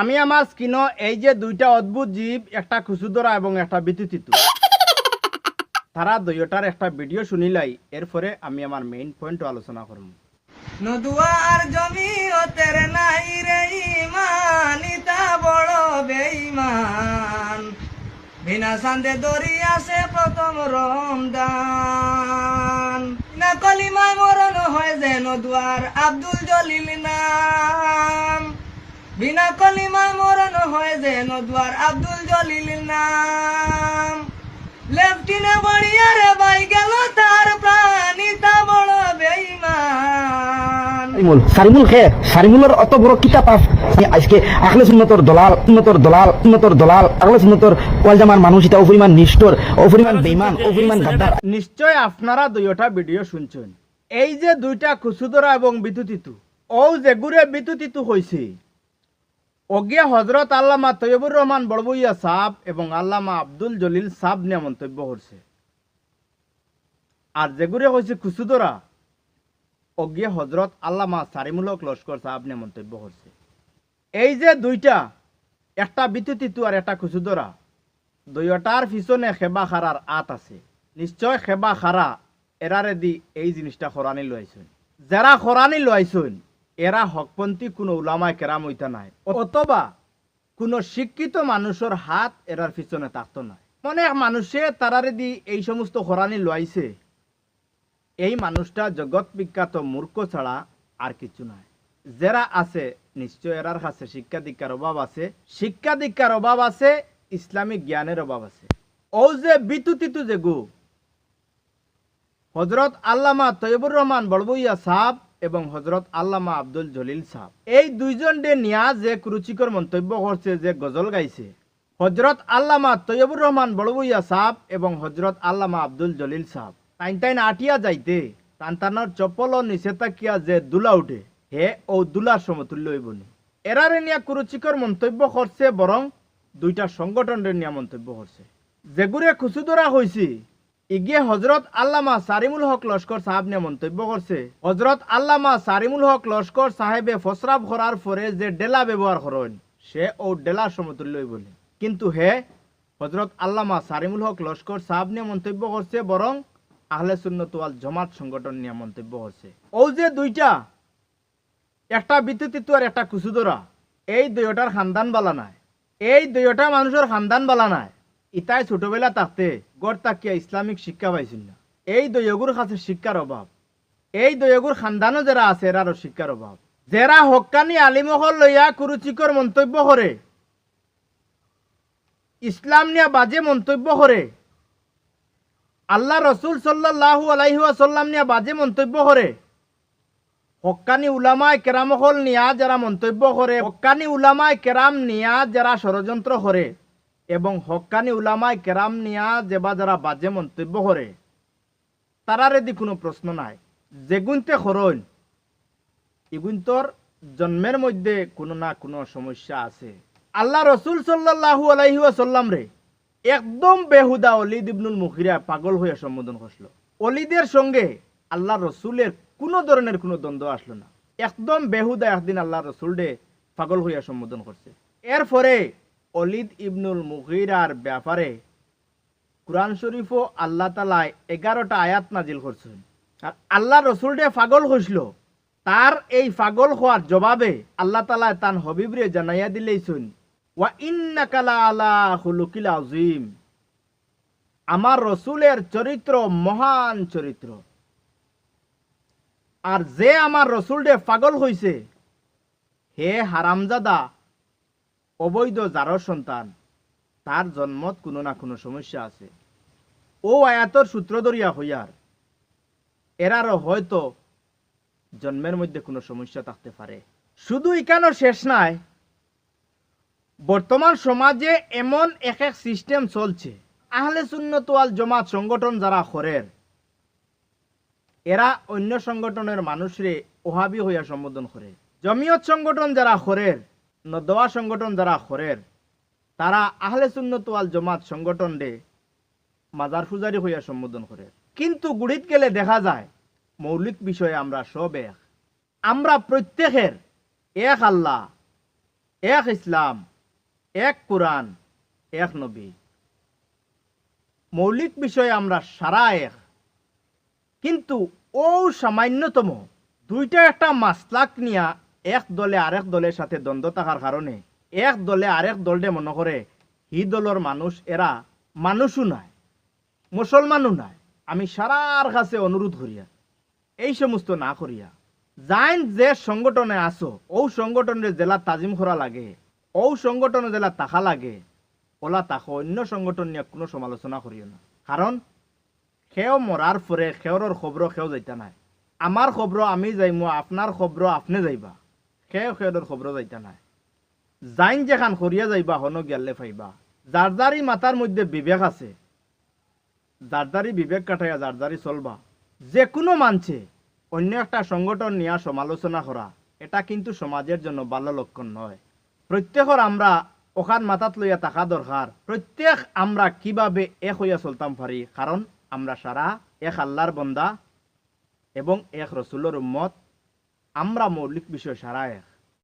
আমি আমার স্কিন এই যে দুইটা অদ্ভুত জীব, একটা খুসুদরা এবং একটা বিদ্যুতিত তারা দুইটার একটা ভিডিও শুনিলাই, এরপরে আমি আমার মেইন পয়েন্ট আলোচনা করব। নদুয়ার জমি ওতের নাই রে ইমান, ইতা বড় বেইমান বিনা সান্দে দরি আছে প্রথম রমদান না কলিমায় মরণ হয় যে নদুয়ার আব্দুল জলিল নাম। বিনা কলিমায় মরণ হয় যে নদুয়ার আব্দুল জলিল নাম। লেফটিনে বড়িয়া রে বাই গেল তার প্রাণিতা বড় বেইমান সারিমুল খে সারিমুলের অত বড় কিতাব আজকে আখলে সুন্নতর দলাল সুন্নতর দলাল সুন্নতর দলাল আখলে সুন্নতর ওয়াল জামার মানুষ এটা অপরিমাণ নিষ্ঠুর অপরিমাণ বেইমান অপরিমাণ গাদ্দার। নিশ্চয় আপনারা দুইটা ভিডিও শুনছেন। এই যে দুইটা খুসুদরা এবং বিদ্যুতিত ও যেগুরে বিদ্যুতিত হয়েছে অজ্ঞে হজরত আল্লামা তৈবুর রহমান বড়বইয়া সাহ এবং আল্লামা আব্দুল জলিল সাহ নিয়ে মন্তব্য করছে। আর যেগুরে হয়েছে খুসুদরা অজ্ঞে হজরত আল্লামা সারিমুলক লস্কর সাহ নিয়ে মন্তব্য করছে। এই যে দুইটা, একটা বিদ্যুতিত আর একটা খুসুদরা দুইটার পিছনে খেবা খারার আত আছে। নিশ্চয় খেবা খারা এরারে দি এই জিনিসটা খরানি লইছেন। যারা খরানি লইছেন এরা হকপন্থী কোনো উলামায় কেরাম হইতা নাই। অথবা কোনো শিক্ষিত মানুষের হাত এরার পিছনে থাকতো না অনেক মানুষে তারারে দি এই সমস্ত খরানি লইছে। এই মানুষটা জগৎ বিখ্যাত মূর্খ ছাড়া আর কিছু নাই। যারা আছে, নিশ্চয় এরার কাছে শিক্ষা দীক্ষার অভাব আছে। শিক্ষা দীক্ষার অভাব আছে, ইসলামিক জ্ঞানের অভাব আছে। ও যে বিতুতিতু যে গু। হজরত আল্লামা তৈবুর রহমান বড়বইয়া সাহ এবং হজরত আল্লামা আব্দুল জলিল সাহ এই দুইজন ডে নিয়া যে কুরুচিকর মন্তব্য করছে, যে গজল গাইছে। হজরত আল্লামা তৈবুর রহমান বড়বইয়া সাহ এবং হজরত আল্লামা আব্দুল জলিল সাহ টাইন টাইন আটিয়া যাইতে টানটানোর চপল ও নিচে তাকিয়া যে দুলা উঠে, হে ও দুলার সমতুল্য হইবনি এরারে নিয়া কুরুচিকর মন্তব্য করছে, বরং দুইটা সংগঠনের নিয়া মন্তব্য করছে। যেগুরে খুচুদরা হয়েছে ইগিয়ে হজরত আল্লামা সারিমুল হক লস্কর সাহেব নিয়ে মন্তব্য করছে। হজরত আল্লামা সারিমুল হক লস্কর সাহেবে ফসরাব করার পরে যে ডেলা ব্যবহার করেন, সে ও ডেলা সমতুল্য বলে। কিন্তু হে, হজরত আল্লামা সারিমুল হক লস্কর সাহেব নিয়ে মন্তব্য করছে বরং আহলে সুন্নত ওয়াল জমাত সংগঠন নিয়ে মন্তব্য করছে। ও যে দুইটা, একটা বিদ্যুতিত আর একটা কুসুদরা, এই দুইটার খানদান বালা নাই। এই দুইটা মানুষের খানদান বালা নাই। ইতাই ছোটবেলা থাকতে গড় তাকিয়া ইসলামিক শিক্ষা পাইছিল না। এই দৈয়গুর কাছে শিক্ষার অভাব এই দৈয়গুর খানদানও যারা আছে এরারও শিক্ষার অভাব যারা হকানি আলিমহল লইয়া কুরুচিকর মন্তব্য করে ইসলাম নিয়ে বাজে মন্তব্য করে আল্লাহ রসুল সাল্লাহু আলাইহাসাল্লাম নিয়ে বাজে মন্তব্য করে হক্কানি উলামায় কেরামহল নিয়া যারা মন্তব্য করে হক্কানি উলামায় কেরাম নিয়া যারা ষড়যন্ত্র করে এবং হক্কানি উলামায় কেরাম নিয়া যেবা যারা বাজে মন্তব্য করে, তারার এদি কোনো প্রশ্ন নাই। যেগুনতে খরণ ইগুন্তর জন্মের মধ্যে কোনো না কোনো সমস্যা আছে। আল্লাহ রসুল সাল্লাহু আলাইহাসাল্লাম রে, একদম বেহুদা অলিদ ইবনুল মুখিরা পাগল হয়ে সম্বোধন করছিল। অলিদের সঙ্গে আল্লাহ রসুলের কোনো ধরনের কোনো দ্বন্দ্ব আসলো না। একদম বেহুদা একদিন আল্লাহ রসুল ডে পাগল হইয়া সম্বোধন করছে। এরপরে অলিদ ইবনুল মুহিরার ব্যাপারে কোরআন শরীফও আল্লাহ তালায় এগারোটা আয়াত নাজিল করছেন। আর আল্লাহ রসুল ডে পাগল হইছিল তার এই পাগল হওয়ার জবাবে আল্লাহ তালায় তান হবিবরে জানাইয়া দিলেইছুন, ওয়া ইন্নাকালা আলা হুলুকিল আজিম আমার রসুলের চরিত্র মহান চরিত্র। আর যে আমার রসুল ডে পাগল হইছে, হে হারামজাদা অবৈধ যারর সন্তান, তার জন্মত কোনো না কোনো সমস্যা আছে। ও আয়াতর সূত্র ধরিয়া হইয়ার এরারও হয়তো জন্মের মধ্যে কোনো সমস্যা থাকতে পারে শুধু ইকানো শেষ নাই বর্তমান সমাজে এমন এক এক সিস্টেম চলছে। আহলে সুন্নত ওয়াল জমাত সংগঠন যারা খরের এরা অন্য সংগঠনের মানুষরে ওহাবি হইয়া সম্বোধন করে জমিয়ত সংগঠন যারা খরের নদওয়া সংগঠন যারা খরের তারা আহলে সুন্নত ওয়াল জমাত সংগঠন রে মাজার পূজারি হইয়া সম্বোধন করে কিন্তু গুড়িত গেলে দেখা যায়, মৌলিক বিষয়ে আমরা সব এক। আমরা প্রত্যেকের এক আল্লাহ, এক ইসলাম, এক কোরআন, এক নবী। মৌলিক বিষয়ে আমরা সারা এক। কিন্তু ও সামান্যতম দুইটা একটা মাসলাক নিয়া এক দলে আরেক দলের সাথে দ্বন্দ্ব থাকার কারণে এক দলে আরেক দলটে মনে করে, হি দলের মানুষ এরা মানুষও নাই মুসলমানও নাই। আমি সারার কাছে অনুরোধ করিয়া এই সমস্ত না করিয়া যাইন যে সংগঠনে আসো ও সংগঠনের জেলা তাজিম করা লাগে ও সংগঠনে জেলা তাকা লাগে ওলা তাকে অন্য সংগঠন নিয়ে কোনো সমালোচনা করিও না। কারণ সেও মরার পরে সেওর খবর সেও যাইতা নাই। আমার খবর আমি যাইমো আপনার খবর আপনি যাইবা। সেওর খবর যাইতা নাই। যাইন যেখান করিয়া যাইবা, হন গেলে পাইবা যার যারই মাথার মধ্যে বিবেক আছে যারই বিবেক কাটাইয়া যারই চলবা যে কোনো মানছে, অন্য একটা সংগঠন নিয়ে সমালোচনা করা এটা কিন্তু সমাজের জন্য ভালো লক্ষণ নয় প্রত্যেকর আমরা ওখান মাথাত লইয়া থাকা দরকার প্রত্যেক আমরা কীভাবে এক হইয়া চলতাম পারি কারণ আমরা সারা এক আল্লাহর বন্দা এবং এক রসুলের উম্মত আমরা মৌলিক বিষয় সারা এক